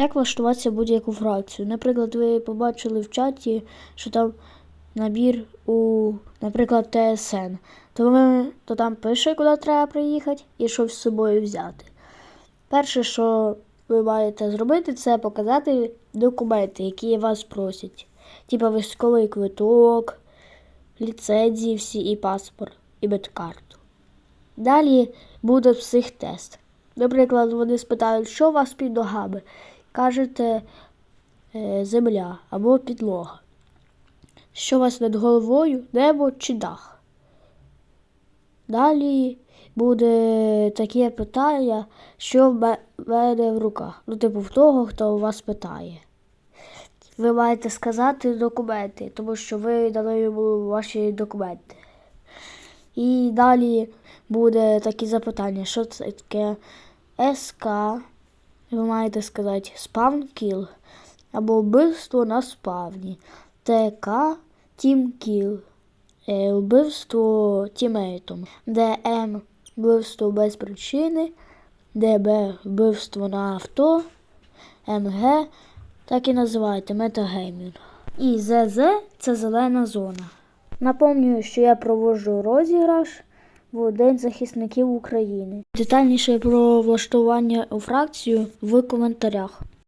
Як влаштуватися будь-яку фракцію? Наприклад, ви побачили в чаті, що там набір у, наприклад, ТСН, то, ви, то там пише, куди треба приїхати і що з собою взяти. Перше, що ви маєте зробити, це показати документи, які вас просять. Типа військовий квиток, ліцензії всі і паспорт, і медкарту. Далі буде психтест. Наприклад, вони спитають, що у вас під ногами. Кажете е, земля або підлога. Що у вас над головою, небо чи дах. Далі буде таке питання, що в мене в руках. Ну, типу, в того, хто у вас питає. Ви маєте сказати документи, тому що ви дали йому ваші документи. І далі буде такі запитання, що це таке СК. Ви маєте сказати спавн кіл або вбивство на спавні. ТК Тім кіл. Е, Вбивство тімейтом. ДМ вбивство без причини. ДБ вбивство на авто. МГ так і називаєте метагеймінг. І ЗЗ це зелена зона. Напомнюю, що я проводжу розіграш в День захисників України. Детальніше про влаштування у фракцію в коментарях.